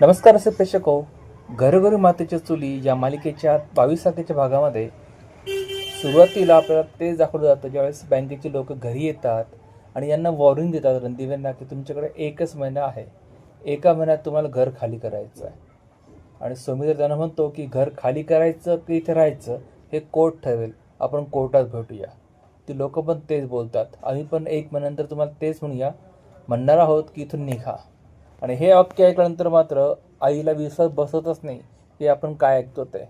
नमस्कार असे प्रेक्षक हो घरोघरी मातेच्या चुली या मालिकेच्या बावीस तारखेच्या भागामध्ये सुरुवातीला आपल्याला तेच दाखवलं जातं ज्यावेळेस बँकेचे लोक घरी येतात आणि यांना वॉर्निंग देतात रणदिव्यांना की तुमच्याकडे एकच महिना आहे. एका महिन्यात तुम्हाला घर खाली करायचं आहे. आणि सोमीर त्यांना म्हणतो की घर खाली करायचं की इथे राहायचं हे कोर्ट ठरेल. आपण कोर्टात भेटूया. ती लोक पण तेच बोलतात. आम्ही पण एक महिन्यानंतर तुम्हाला तेच म्हणूया. म्हणणार आहोत की इथून निघा. आणि हे वाक्य ऐकल्यानंतर मात्र आईला विश्वास बसतच नाही की आपण काय ऐकतो ते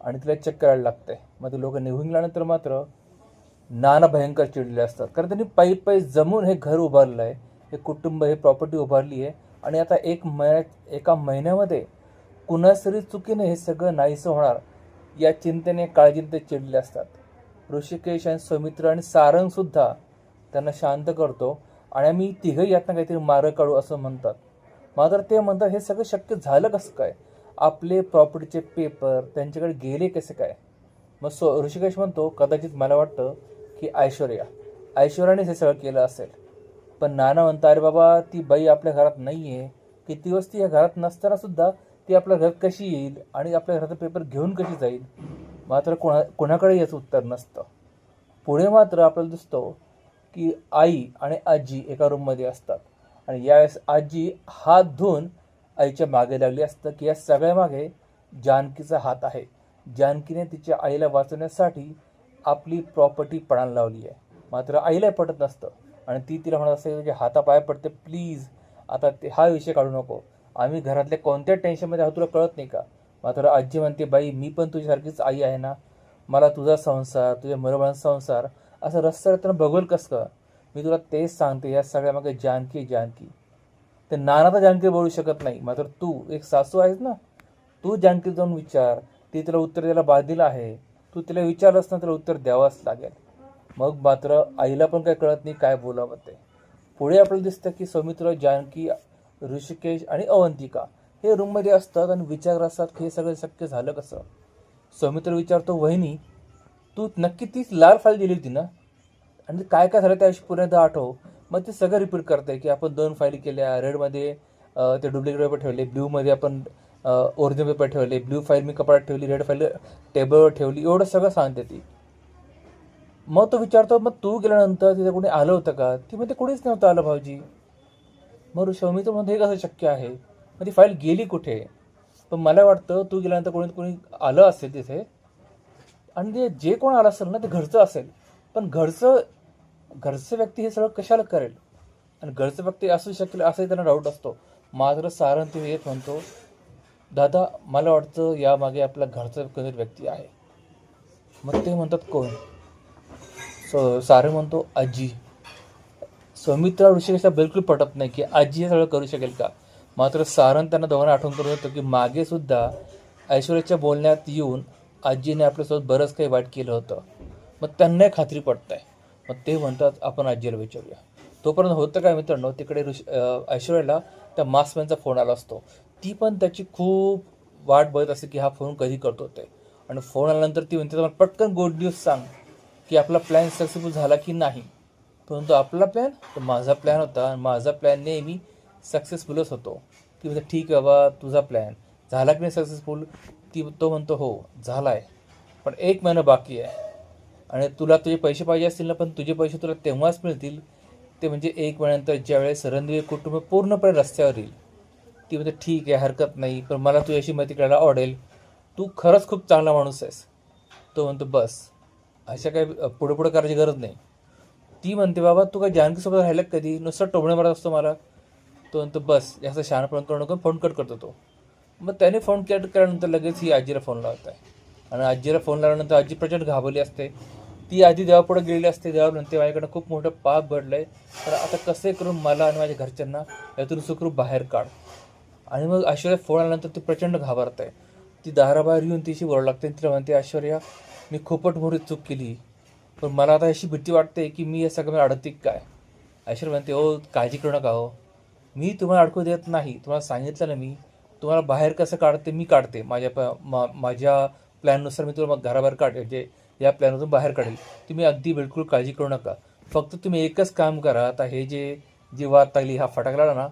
आणि तिला चेक करायला लागते मग ते लोक निघून गेल्यानंतर मात्र नाना भयंकर चिडलेले असतात. कारण त्यांनी पायी पायी जमून हे घर उभारलं आहे हे कुटुंब हे प्रॉपर्टी उभारली आहे. आणि आता एक महिन्यात एका महिन्यामध्ये कुणासरी चुकीने हे सगळं नाहीसं होणार या चिंतेने काळजीने ते चिडले असतात. ऋषिकेश आणि सौमित्र आणि सारंगसुद्धा त्यांना शांत करतो. आणि आम्ही तिघही यातनं काहीतरी मार्ग काढू असं म्हणतात. मात्र ते म्हणतात हे सगळं शक्य झालं कसं काय? आपले प्रॉपर्टीचे पेपर त्यांच्याकडे गेले कसे काय? मग सो ऋषिकेश म्हणतो कदाचित मला वाटतं की ऐश्वर्या ऐश्वर्यानेच हे सगळं केलं असेल. पण नाना म्हणता अरे बाबा ती बाई आपल्या घरात नाही आहे किती दिवस ती या घरात नसताना सुद्धा ती आपल्या घरात कशी येईल आणि आपल्या घराचा पेपर घेऊन कशी जाईल? मात्र कोणा कोणाकडे याचं उत्तर नसतं. पुढे मात्र आपल्याला दिसतो की आई आणि आजी एका रूममध्ये असतात. आणि यावेळेस आजी हात धुवून आईच्या मागे लागली असतं की या सगळ्या मागे जानकीचा हात आहे. जानकीने तिच्या आईला वाचवण्यासाठी आपली प्रॉपर्टी पणाला लावली आहे. मात्र आईला पटत नसतं. आणि ती तिला म्हणत असते म्हणजे हातापाय पडते प्लीज आता ते हा विषय काढू नको. आम्ही घरातल्या कोणत्या टेन्शनमध्ये आहोत तुला कळत नाही का? मात्र आजी म्हणते बाई मी पण तुझ्यासारखीच आई आहे ना. मला तुझा संसार तुझ्या मुलाबाळांचा संसार असं रस्त्यावर बघल कसं? मी तुला तेच सांगते या सगळ्यामागे जानकी जानकी. ते नाना तर जानकी बोलू शकत नाही मात्र तू एक सासू आहेस ना? तू जानकी जाऊन विचार. ती तुला उत्तर द्यायला बाधील आहे. तू तिला विचारलंस ना तुला उत्तर द्यावंच लागेल. मग मात्र आईला पण काय कळत नाही काय बोलावं ते. पुढे आपल्याला दिसतं की सौमित्र जानकी ऋषिकेश आणि अवंतिका हे रूममध्ये असतात आणि विचार असतात की हे सगळं शक्य झालं कसं? सौमित्र विचारतो वहिनी तू नक्की तीच लाल फाईल दिली होती ना? आणि काय काय झालं त्याविषयी पुन्हा आठव. मग ते सगळं रिपीट करते की आपण दोन फाईली केल्या रेडमध्ये ते डुप्लिकेट पेपर ठेवले ब्ल्यूमध्ये आपण ओरिजिनल पेपर ठेवले ब्ल्यू फाईल मी कपड्यात ठेवली रेड फाईल टेबलवर ठेवली एवढं सगळं सांगते ती. मग तो विचारतो मग तू गेल्यानंतर तिथे कोणी आलं होतं का? ती म्हणते कोणीच नव्हतं आलं भाऊजी. मग शौमित्र म्हणतो हे कसं शक्य आहे? मग ती फाईल गेली कुठे? पण मला वाटतं तू गेल्यानंतर कोणी कोणी आलं असेल तिथे आणि ते जे कोण आलं असेल ना ते घरचं असेल. पण घरचं घरचं व्यक्ती हे सगळं कशाला करेल? आणि घरचं व्यक्ती असू शकेल असंही त्यांना डाऊट असतो. मात्र सारण ते येत म्हणतो दादा मला वाटतं यामागे आपला घरचा कोणतरी व्यक्ती आहे. मग ते म्हणतात कोण? सो सारे म्हणतो आजी. सौमित्रा ऋषिकेशला बिलकुल पटत नाही की आजी हे सगळं करू शकेल का? मात्र सारण त्यांना दोघांना आठवण करून येतं की मागे सुद्धा ऐश्वर्याच्या बोलण्यात येऊन आजीने आपल्यासोबत बरंच काही वाईट केलं होतं. मग त्यांनाही खात्री पडत आहे मग ते म्हणतात आपण आजीला विचारूया. तोपर्यंत होतं काय मित्रांनो तिकडे ऋष ऐश्वर्याला त्या मास्कमॅनचा फोन आला असतो. ती पण त्याची खूप वाट बघत असते की हा फोन कधी करतो ते आणि फोन आल्यानंतर ती म्हणते "मला पटकन गुड न्यूज सांग की आपला प्लॅन सक्सेसफुल झाला की नाही. परंतु आपला प्लॅन तर माझा प्लॅन होता आणि माझा प्लॅन नेहमी सक्सेसफुलच होतो. की म्हणते ठीक आहे बाबा तुझा प्लॅन झाला की नाही सक्सेसफुल? ती तो म्हणतो हो झाला आहे पण एक महिना बाकी आहे. आणि तुला तुझे पैसे पाहिजे असतील ना पण तुझे पैसे तुला तेव्हाच मिळतील. ते म्हणजे एक महिन्यानंतर ज्यावेळेस रणवीर कुटुंब पूर्णपणे रस्त्यावर येईल. ती म्हणते ठीक आहे हरकत नाही. पण मला तुझ्याशी माहिती करायला आवडेल. तू खरंच खूप चांगला माणूस आहेस. तो म्हणतो बस. अशा काही पुढे पुढे करायची गरज नाही. ती म्हणते बाबा तू काय जानकीसोबत राहिला कधी? नुसतं टोबणे मारत असतो मला. तो म्हणतो बस. जास्त शहाणपण करू नको. फोन कट करतो तो. मग त्याने फोन कट केल्यानंतर लगेच ही आजीला फोन लावत आहे आणि आजीला फोन लावल्यानंतर आजी प्रचंड घाबरली असते. ती आधी देवापुढे गेलेली असते देवानंतर माझ्याकडं खूप मोठं पाप घडलंय तर आता कसे करून मला आणि माझ्या घरच्यांना यातून सुखरूप बाहेर काढ. आणि मग ऐश्वर्या फोन आल्यानंतर ती प्रचंड घाबरत. आहे ती दाराबाहेर येऊन तिशी ओरड लागते. तिला म्हणते ऐश्वर्या मी खूपच मोठी चूक केली. पण मला आता अशी भीती वाटते की मी या सगळ्या अडकते काय? ऐश्वर्या म्हणते ओ काळजी करू नका हो. मी तुम्हाला अडकू देत नाही. तुम्हाला सांगितलं ना मी. तुम्हाला बाहेर कसं काढते मी काढते. माझ्या प मा माझ्या प्लॅननुसार मी तुम्हाला घराबाहेर काढ जे या प्लॅनमधून बाहेर काढेल. तुम्ही अगदी बिलकुल काळजी करू नका. फक्त तुम्ही एकच काम करा. आता हे जे जी वाद आली हा फटाकला ना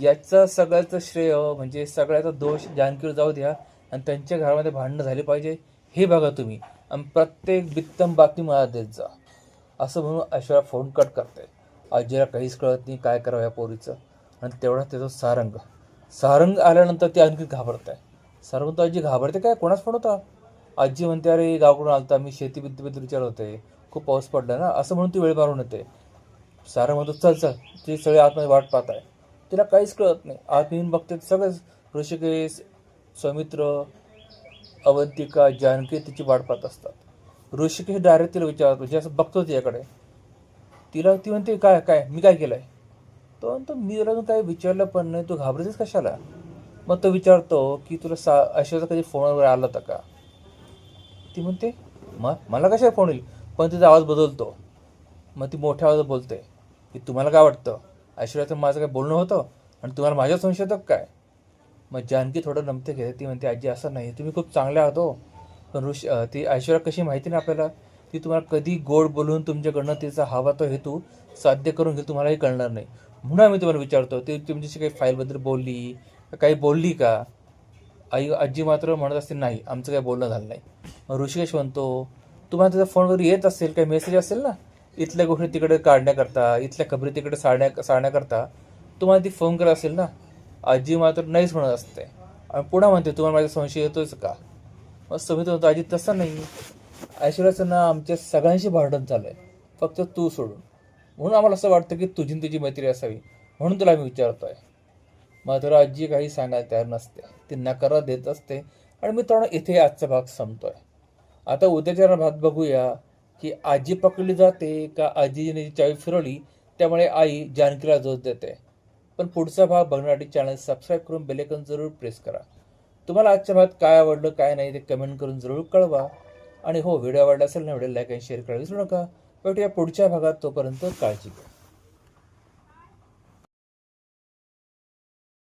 याचं सगळ्याचं श्रेय म्हणजे सगळ्याचा दोष जानकीवर जाऊ द्या आणि त्यांच्या घरामध्ये भांडणं झाली पाहिजे हे बघा तुम्ही. आणि प्रत्येक बित्तम बातमी मला देत जा. असं म्हणून ऐश्वर्या फोन कट करते आजीला काहीच कळत नाही काय करावं या पोरीचं. आणि तेवढा त्याचं सारंग. सारंग आल्यानंतर ती आणखी घाबरत आहे सारंग म्हणतो आजी घाबरते काय? कोणाच फोन होता. आजी म्हणते अरे गावाकडून आलता. मी शेती विद्येबद्दल विचारत होते. खूप पाऊस पडला ना. असं म्हणून ती वेळ मारून येते. सारंग म्हणतो चल चल. ती सगळे आतमध्ये वाट पाहत आहे तिला काहीच कळत नाही. आत येऊन बघते सगळेच. ऋषिकेश सौमित्र अवंतिका जानकी तिची वाट पाहत असतात. ऋषिकेश डायरेक्ट तिला विचारतो. जे असं बघतो तिच्याकडे तिला ती म्हणते काय काय? मी काय केलं आहे तो म्हणतो मी तुला अजून काही विचारलं पण नाही तू घाबरतेस कशाला? मग तो विचारतो की तुला सा ऐश्वर्याचा कधी फोन वगैरे आला होता का? ती म्हणते मग मला कशाला फोन येईल? पण तिचा आवाज बदलतो. मग ती मोठ्या आवाजात बोलते की तुम्हाला काय वाटतं? ऐश्वर्याचं माझं काय बोलणं होतं? आणि तुम्हाला माझ्या संशोधक काय? मग जानकी थोडं नमते घेते ती म्हणते आजी असं नाही. तुम्ही खूप चांगले आहात हो. पण ऋष ती ऐश्वर्या कशी माहिती नाही आपल्याला? ती तुम्हाला कधी गोड बोलून तुमच्याकडनं तिचा हवा तो हेतू साध्य करून घेईल तुम्हालाही कळणार नाही. म्हणून आम्ही तुम्हाला विचारतो ती तुमच्याशी काही फाईलबद्दल बोलली काही बोलली का? आई आजी मात्र म्हणत असते नाही आमचं काही बोलणं झालं नाही. मग ऋषिकेश म्हणतो तुम्हाला त्याचा फोनवर येत असेल काही मेसेज असेल ना? इथल्या गोष्टी तिकडे काढण्याकरता इथल्या खबरी तिकडे साडण्या साडण्याकरता तुम्हाला ती फोन करत असेल ना? आजी मात्र नाहीच म्हणत असते. आणि पुन्हा म्हणते तुम्हाला माझा संशय येतोच का? मग समित म्हणतो आजी तसं नाही. ऐश्वर्याचं ना आमच्या सगळ्यांशी भांडण चालू आहे. फक्त तू सोडून. म्हणून आम्हाला असं वाटतं की तुझी तुझी मैत्री असावी. म्हणून तुला आम्ही विचारतोय. मात्र आजी काही सांगायला तयार नसते. ती नकारा देत असते. आणि मित्रांनो इथे आजचा भाग संपतोय. आता उद्याच्या भाग बघूया की आजी पकडली जाते का आजीने जी चावी फिरवली त्यामुळे आई जानकीला जोत देते. पण पुढचा भाग बघण्यासाठी चॅनल सबस्क्राईब करून बेलेकन जरूर प्रेस करा. तुम्हाला आजच्या भागात काय आवडलं काय नाही ते कमेंट करून जरूर कळवा. आणि हो व्हिडिओ आवडला असेल ना व्हिडिओ लाईक आणि शेअर करायला विसरू नका. भेटूया पुढच्या भागात तोपर्यंत काळजी घ्या.